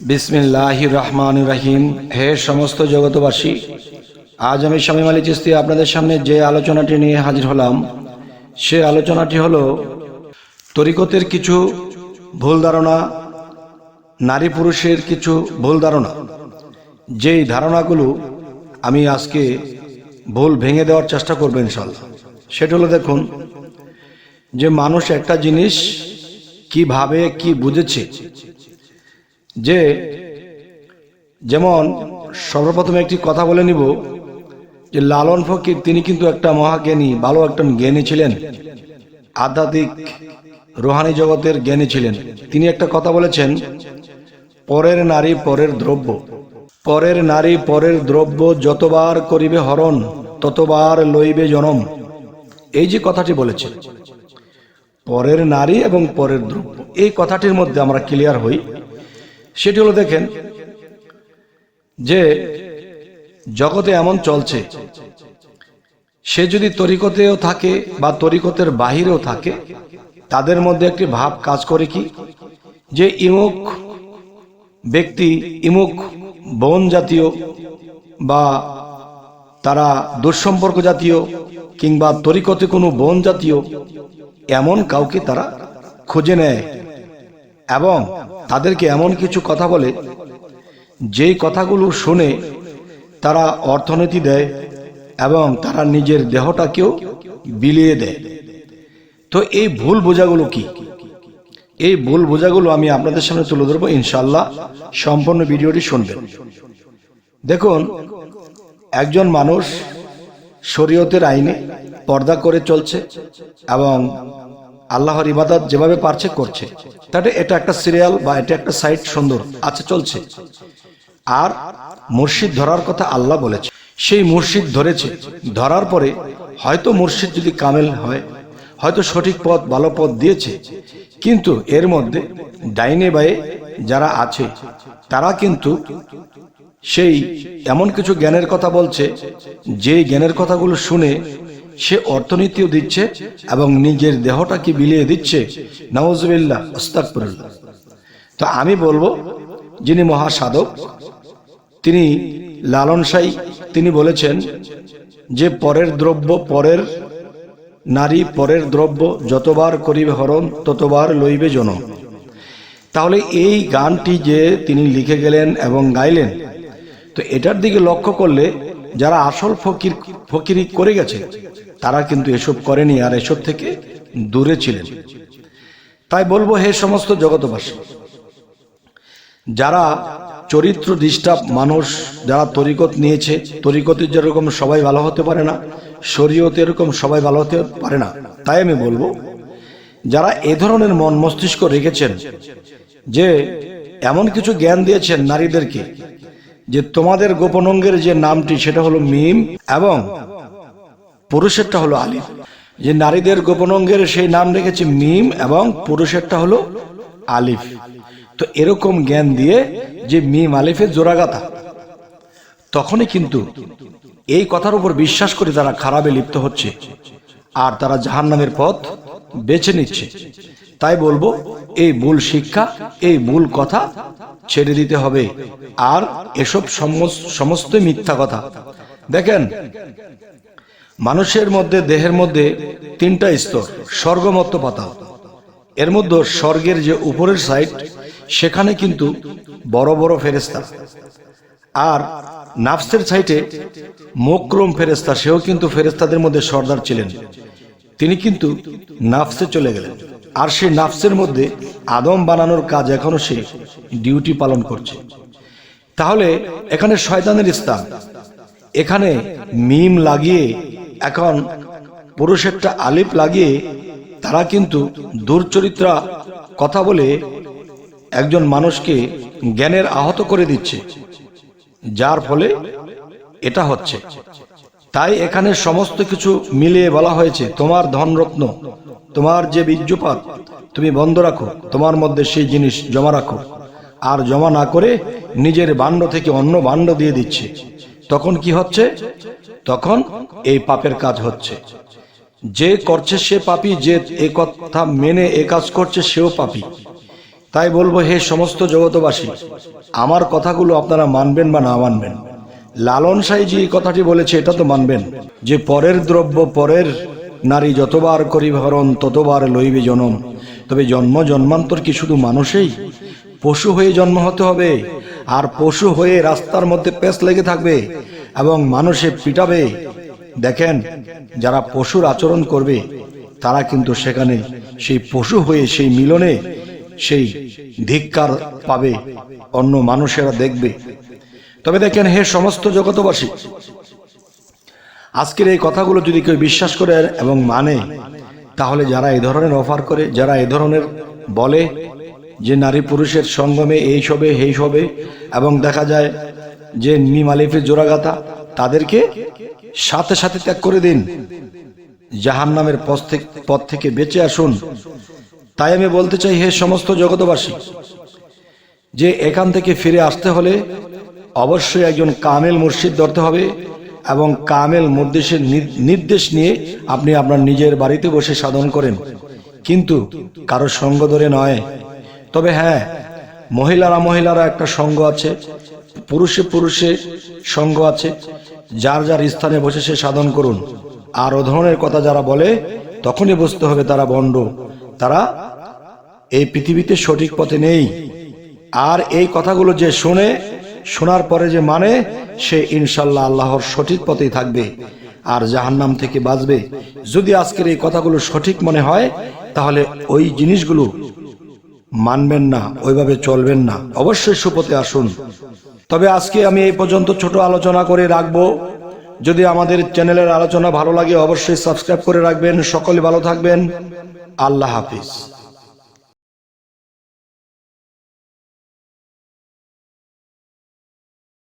বিসমিল্লাহ রহমান রাহিম হে সমস্ত জগতবাসী আজ আমি স্বামী মালি চিস্তি আপনাদের সামনে যে আলোচনাটি নিয়ে হাজির হলাম, সে আলোচনাটি হলো তরিকতের কিছু ভুল ধারণা, নারী পুরুষের কিছু ভুল ধারণা। যেই ধারণাগুলো আমি আজকে ভুল ভেঙে দেওয়ার চেষ্টা করব ইনশাল্লাহ সেটা হলো দেখুন, যে মানুষ একটা জিনিস কীভাবে কি বুঝেছে যে যেমন সর্বপ্রথমে একটি কথা বলে নিব যে লালন ফকির, তিনি কিন্তু একটা মহাজ্ঞানী, ভালো একটা জ্ঞানী ছিলেন, আধ্যাত্মিক রোহানি জগতের জ্ঞানী ছিলেন। তিনি একটা কথা বলেছেন, পরের নারী পরের দ্রব্য। পরের নারী পরের দ্রব্য যতবার করিবে হরণ, ততবার লইবে জনম। এই যে কথাটি বলেছে, পরের নারী এবং পরের দ্রব্য। এই কথাটির মধ্যে আমরা ক্লিয়ার হই সেটি হলো দেখেন যে জগতে এমন চলছে, সে যদি তরিকতেও থাকে বা তরিকতের বাহিরেও থাকে, তাদের মধ্যে একটি ভাব কাজ করে কি? যে ইমুক ব্যক্তি, ইমুক বন জাতীয় বা তারা দুঃসম্পর্ক জাতীয় কিংবা তরিকতে কোনো বন জাতীয়, এমন কাউকে তারা খুঁজে নেয়। এবং তাদেরকে এমন কিছু কথা বলে, যেই কথাগুলো শুনে তারা অর্থনীতি দেয় এবং তারা নিজের দেহটাকেও বিলিয়ে দেয়। তো এই ভুল বোঝাগুলো কি? এই ভুল বোঝাগুলো আমি আপনাদের সামনে তুলে ধরবো ইনশাল্লাহ সম্পূর্ণ ভিডিওটি শুনবেন। দেখুন, একজন মানুষ শরীয়তের আইনে পর্দা করে চলছে এবং আল্লাহর ইবাদত যেভাবে পারছে করছে। তাহলে এটা একটা সিরিয়াল বা এটা একটা সাইট সুন্দর আছে, চলছে। আর মুর্শিদ ধরার কথা আল্লাহ বলেছে। সেই মুর্শিদ ধরেছে। ধরার পরে হয়তো মুর্শিদ যদি কামেল হয়, হয়তো সঠিক পথ, ভালো পথ দিয়েছে। কিন্তু এর মধ্যে ডাইনে বায়ে যারা আছে, তারা কিন্তু সেই এমন কিছু জ্ঞানের কথা বলছে, যে জ্ঞানের কথাগুলো শুনে সে অর্থনীতিও দিচ্ছে এবং নিজের দেহটাকে বিলিয়ে দিচ্ছে। তো আমি বলব, যিনি মহাসাধক, তিনি লালন সাই তিনি বলেছেন যে পরের দ্রব্য পরের নারী, পরের দ্রব্য যতবার করিবে হরণ, ততবার লইবে জনম। তাহলে এই গানটি যে তিনি লিখে গেলেন এবং গাইলেন, তো এটার দিকে লক্ষ্য করলে যারা আসল ফকির, ফকিরি করে গেছে, তারা কিন্তু এসব করেনি আর এসব থেকে দূরে ছিলেন। তাই বলব, হে সমস্ত জগতবাসী যারা চরিত্র ডিস্টার্ব মানুষ, যারা তরিকত নিয়েছে তরিকতের যেরকম সবাই ভালো হতে পারে না, শরীয়ত এরকম সবাই ভালো হতে পারে না। তাই আমি বলব, যারা এ ধরনের মন মস্তিষ্ক রেখেছেন, যে এমন কিছু জ্ঞান দিয়েছেন নারীদেরকে যে তোমাদের গোপন অঙ্গের যে নামটি, সেটা হলো মিম এবং পুরুষেরটা হলো আলিফ। যে নারীদের গোপন অঙ্গের সেই নাম রেখেছে মিম এবং পুরুষেরটা হলো আলিফ। তো এরকম জ্ঞান দিয়ে যে মিম আলিফের জোড়াগাতা তখনই কিন্তু এই কথার উপর বিশ্বাস করে তারা খারাপে লিপ্ত হচ্ছে আর তারা জাহান নামের পথ বেছে নিচ্ছে। তাই বলব, এই মূল শিক্ষা, এই মূল কথা ছেড়ে দিতে হবে। আর এসব সমস্ত মিথ্যা কথা। দেখেন, মানুষের মধ্যে, দেহের মধ্যে তিনটা স্তর, স্বর্গমত্ত পাতা। এর মধ্যে স্বর্গের যে উপরের সাইড সেখানে কিন্তু বড় বড় ফেরেস্তা আর নাফসের সাইটে মোক্রম ফেরেস্তা সেও কিন্তু ফেরেস্তাদের মধ্যে সর্দার ছিলেন। তিনি কিন্তু নাফসে চলে গেলেন। আর সেই নাফসের মধ্যে আদম বানানোর কাজ এখনও সে ডিউটি পালন করছে। তাহলে এখানে শয়তানের স্থান এখানে মিম লাগিয়ে, এখন পুরুষেরটা আলিপ লাগিয়ে, তারা কিন্তু দুর্চরিত্রা কথা বলে একজন মানুষকে জ্ঞানের আহত করে দিচ্ছে। যার ফলে এটা হচ্ছে। তাই এখানে সমস্ত কিছু মিলিয়ে বলা হয়েছে, তোমার ধনরত্ন, তোমার যে বীর্যপাত, তুমি বন্ধ রাখো, তোমার মধ্যে সেই জিনিস জমা রাখো। আর জমা না করে নিজের বাণ্ড থেকে অন্য বাণ্ড দিয়ে দিচ্ছে। তখন কি হচ্ছে? তখন এই পাপের কাজ হচ্ছে। যে করছে সে পাপি, যে এ কথা মেনে এ কাজ করছে সেও পাপি। তাই বলব, হে সমস্ত জগতবাসী আমার কথাগুলো আপনারা মানবেন বা না মানবেন? লালন সাইজি এই কথাটি বলেছে, এটা তো মানবেন যে পরের দ্রব্য, পরের নারী যতবার করি হরণ, ততবার লইবে জনম। তবে জন্ম জন্মান্তর কি শুধু মানুষেই? পশু হয়ে জন্ম হতে হবে। আর পশু হয়ে রাস্তার মধ্যে পেস লেগে থাকবে এবং মানুষে পিটাবে। দেখেন, যারা পশুর আচরণ করবে, তারা কিন্তু সেখানে সেই পশু হয়ে সেই মিলনে সেই ধিক্কার পাবে, অন্য মানুষেরা দেখবে। তবে দেখেন, হে সমস্ত জগতবাসী আজকের এই কথাগুলো যদি কেউ বিশ্বাস করে এবং মানে তাহলে যারা এই ধরনের অফার করে, যারা এই ধরনের বলে যে নারী পুরুষের সঙ্গমে এই সবে এই সবে, এবং দেখা যায় যে মিম আলিফের জোড়াগাতা তাদেরকে সাথে সাথে ত্যাগ করে দিন। জাহান নামের পথ থেকে বেঁচে আসুন। তাই আমি বলতে চাই, হে সমস্ত জগতবাসী যে এখান থেকে ফিরে আসতে হলে অবশ্যই একজন কামেল মুর্শিদ ধরতে হবে এবং কামেল মুর্দেশের নির্দেশ নিয়ে আপনি আপনার নিজের বাড়িতে বসে সাধন করেন। কিন্তু কারও সঙ্গ ধরে নয়। তবে হ্যাঁ মহিলারা মহিলারা একটা সঙ্গ আছে, পুরুষে পুরুষে সঙ্গ আছে, যার যার স্থানে বসে সে সাধন করুন। আর ও ধরনের কথা যারা বলে, তখনই বুঝতে হবে তারা বন্ড। তারা এই পৃথিবীতে সঠিক পথে নেই। আর এই কথাগুলো যে শোনে, শোনার পরে যে মানে সে ইনশাল্লাহ আল্লাহর সঠিক পথেই থাকবে আর জাহান্নাম থেকে বাঁচবে। যদি আজকের এই কথাগুলো সঠিক মনে হয়, তাহলে ওই জিনিসগুলো মানবেন না, ওইভাবে চলবেন না। অবশ্যই সুপথে আসুন। তবে আজকে আমি এই পর্যন্ত ছোট আলোচনা করে রাখব। যদি আমাদের চ্যানেলের আলোচনা ভালো লাগে, অবশ্যই সাবস্ক্রাইব করে রাখবেন। সকলে ভালো থাকবেন। আল্লাহ হাফিজ।